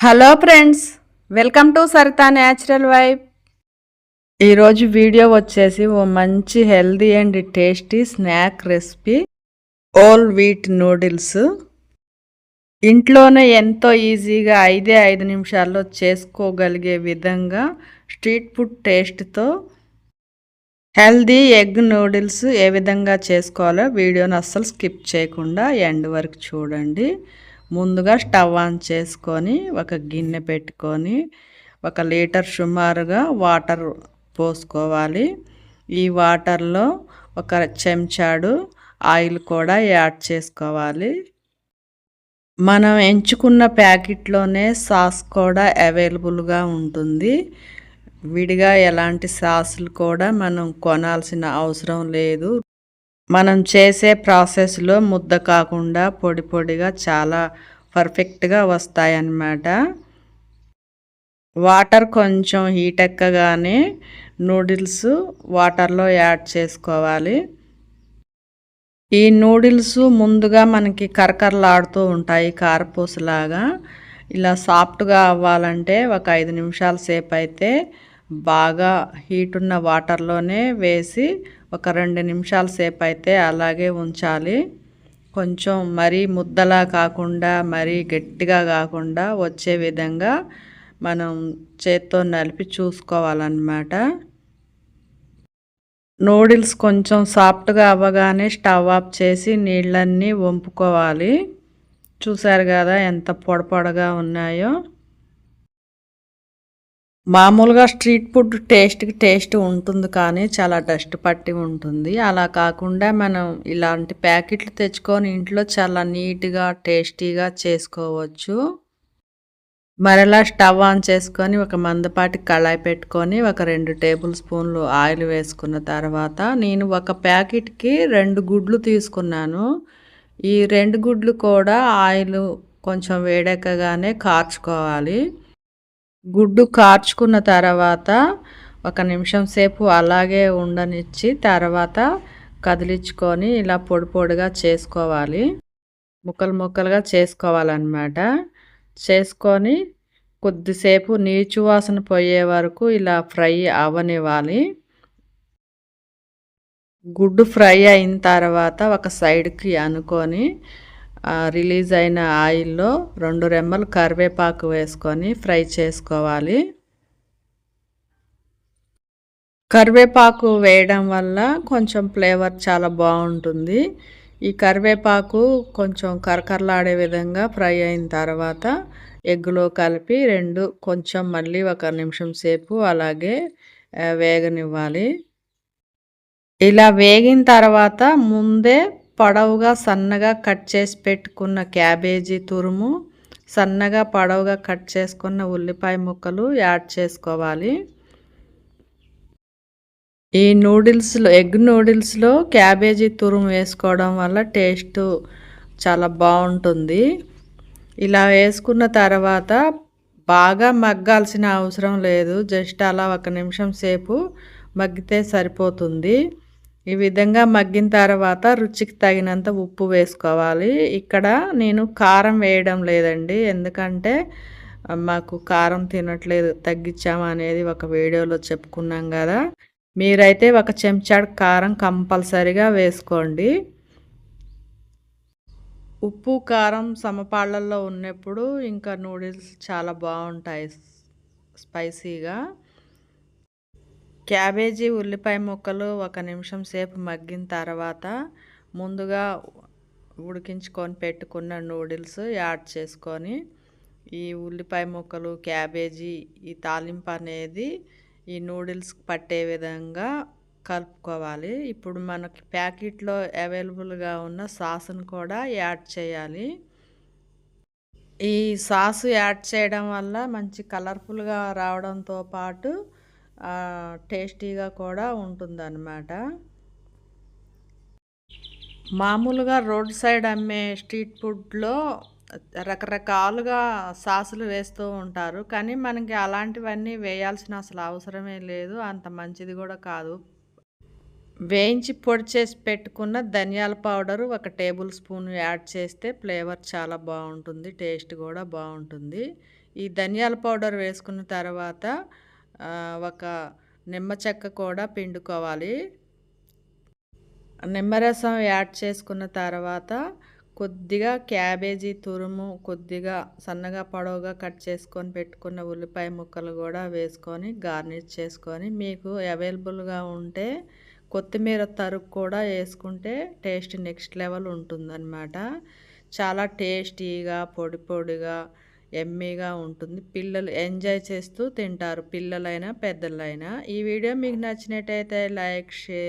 Hello friends welcome to Saritha natural vibe. ఈరోజు video వచ్చేసి ఓ మంచి healthy and tasty snack recipe whole wheat noodles. ఇంట్లోనే ఎంతో ఈజీగా ఐదే ఐదు నిమిషాల్లో చేసుకోగలిగే విధంగా స్ట్రీట్ ఫుడ్ టేస్ట్తో హెల్దీ ఎగ్ నూడిల్స్ ఏ విధంగా చేసుకోవాలో వీడియోని అస్సలు స్కిప్ చేయకుండా ఎండ్ వరకు చూడండి. ముందుగా స్టవ్ ఆన్ చేసుకొని ఒక గిన్నె పెట్టుకొని ఒక లీటర్ సుమారుగా వాటర్ పోసుకోవాలి. ఈ వాటర్లో ఒక చెంచాడు ఆయిల్ కూడా యాడ్ చేసుకోవాలి. మనం ఎంచుకున్న ప్యాకెట్లోనే సాస్ కూడా అవైలబుల్గా ఉంటుంది. విడిగా ఎలాంటి సాసులు కూడా మనం కొనాల్సిన అవసరం లేదు. మనం చేసే ప్రాసెస్లో ముద్ద కాకుండా పొడి పొడిగా చాలా పర్ఫెక్ట్గా వస్తాయన్నమాట. వాటర్ కొంచెం హీట్ ఎక్కగానే నూడిల్స్ వాటర్లో యాడ్ చేసుకోవాలి. ఈ నూడిల్స్ ముందుగా మనకి కరకరలాడుతూ ఉంటాయి కారపూసలాగా. ఇలా సాఫ్ట్గా అవ్వాలంటే ఒక ఐదు నిమిషాల సేపు అయితే బాగా హీట్ ఉన్న వాటర్లోనే వేసి ఒక రెండు నిమిషాల సేపు అయితే అలాగే ఉంచాలి. కొంచెం మరీ ముద్దలా కాకుండా మరీ గట్టిగా కాకుండా వచ్చే విధంగా మనం చేత్తో నలిపి చూసుకోవాలన్నమాట. నూడిల్స్ కొంచెం సాఫ్ట్గా అవ్వగానే స్టవ్ ఆఫ్ చేసి నీళ్ళన్నీ వంపుకోవాలి. చూసారు కదా ఎంత పొడపొడగా ఉన్నాయో. మామూలుగా స్ట్రీట్ ఫుడ్ టేస్ట్కి టేస్ట్ ఉంటుంది కానీ చాలా డస్ట్ పట్టి ఉంటుంది. అలా కాకుండా మనం ఇలాంటి ప్యాకెట్లు తెచ్చుకొని ఇంట్లో చాలా నీట్గా టేస్టీగా చేసుకోవచ్చు. మరలా స్టవ్ ఆన్ చేసుకొని ఒక మందపాటి కళాయి పెట్టుకొని ఒక రెండు టేబుల్ స్పూన్లు ఆయిల్ వేసుకున్న తర్వాత నేను ఒక ప్యాకెట్కి రెండు గుడ్లు తీసుకున్నాను. ఈ రెండు గుడ్లు కూడా ఆయిల్ కొంచెం వేడెక్కగానే కార్చుకోవాలి. గుడ్డు కార్చుకున్న తర్వాత ఒక నిమిషం సేపు అలాగే ఉండనిచ్చి తర్వాత కదిలించుకొని ఇలా పొడి పొడిగా చేసుకోవాలి. ముక్కలు ముక్కలుగా చేసుకోవాలన్నమాట. చేసుకొని కొద్దిసేపు నీచు వాసన పోయే వరకు ఇలా ఫ్రై అవ్వనివ్వాలి గుడ్డు ఫ్రై అయిన తర్వాత ఒక సైడ్కి అనుకొని రిలీజ్ అయిన ఆయిల్లో రెండు రెమ్మలు కరివేపాకు వేసుకొని ఫ్రై చేసుకోవాలి. కరివేపాకు వేయడం వల్ల కొంచెం ఫ్లేవర్ చాలా బాగుంటుంది. ఈ కరివేపాకు కొంచెం కరకరలాడే విధంగా ఫ్రై అయిన తర్వాత ఎగ్గులో కలిపి రెండు కొంచెం మళ్ళీ ఒక నిమిషం సేపు అలాగే వేగనివ్వాలి. ఇలా వేగిన తర్వాత ముందే పొడవుగా సన్నగా కట్ చేసి పెట్టుకున్న క్యాబేజీ తురుము సన్నగా పొడవుగా కట్ చేసుకున్న ఉల్లిపాయ ముక్కలు యాడ్ చేసుకోవాలి. ఈ నూడిల్స్లో ఎగ్ నూడిల్స్లో క్యాబేజీ తురుము వేసుకోవడం వల్ల టేస్ట్ చాలా బాగుంటుంది. ఇలా వేసుకున్న తర్వాత బాగా మగ్గాల్సిన అవసరం లేదు జస్ట్ అలా ఒక నిమిషం సేపు మగ్గితే సరిపోతుంది. ఈ విధంగా మగ్గిన తర్వాత రుచికి తగినంత ఉప్పు వేసుకోవాలి. ఇక్కడ నేను కారం వేయడం లేదండి. ఎందుకంటే మాకు కారం తినట్లేదు తగ్గించాము అనేది ఒక వీడియోలో చెప్పుకున్నాం కదా. మీరైతే ఒక చెంచాడు కారం కంపల్సరిగా వేసుకోండి. ఉప్పు కారం సమపాళ్ళల్లో ఉన్నప్పుడు ఇంకా నూడిల్స్ చాలా బాగుంటాయి స్పైసీగా. క్యాబేజీ ఉల్లిపాయ ముక్కలు ఒక నిమిషం సేపు మగ్గిన తర్వాత ముందుగా ఉడికించుకొని పెట్టుకున్న నూడిల్స్ యాడ్ చేసుకొని ఈ ఉల్లిపాయ ముక్కలు క్యాబేజీ ఈ తాలింపు అనేది ఈ నూడిల్స్ పట్టే విధంగా కలుపుకోవాలి. ఇప్పుడు మనకి ప్యాకెట్లో అవైలబుల్గా ఉన్న సాస్ను కూడా యాడ్ చేయాలి. ఈ సాసు యాడ్ చేయడం వల్ల మంచి కలర్ఫుల్గా రావడంతో పాటు టేస్టీగా కూడా ఉంటుందన్నమాట. మామూలుగా రోడ్ సైడ్ అమ్మే స్ట్రీట్ ఫుడ్లో రకరకాలుగా సాసులు వేస్తూ ఉంటారు. కానీ మనకి అలాంటివన్నీ వేయాల్సిన అసలు అవసరమే లేదు. అంత మంచిది కూడా కాదు. వేయించి పొడి చేసి పెట్టుకున్న ధనియాల పౌడరు ఒక టేబుల్ స్పూన్ యాడ్ చేస్తే ఫ్లేవర్ చాలా బాగుంటుంది. టేస్ట్ కూడా బాగుంటుంది. ఈ ధనియాల పౌడర్ వేసుకున్న తర్వాత ఒక నిమ్మ చెక్క కూడా పిండుకోవాలి. నిమ్మరసం యాడ్ చేసుకున్న తర్వాత కొద్దిగా క్యాబేజీ తురుము కొద్దిగా సన్నగా పొడవుగా కట్ చేసుకొని పెట్టుకున్న ఉల్లిపాయ ముక్కలు కూడా వేసుకొని గార్నిష్ చేసుకొని మీకు అవైలబుల్గా ఉంటే కొత్తిమీర తరుగు కూడా వేసుకుంటే టేస్ట్ నెక్స్ట్ లెవెల్ ఉంటుందన్నమాట. చాలా టేస్టీగా పొడి పొడిగా ఎమ్మీగా ఉంటుంది. పిల్లలు ఎంజాయ్ చేస్తూ తింటారు. పిల్లలైనా పెద్దలైనా. ఈ వీడియో మీకు నచ్చినట్టయితే లైక్ షేర్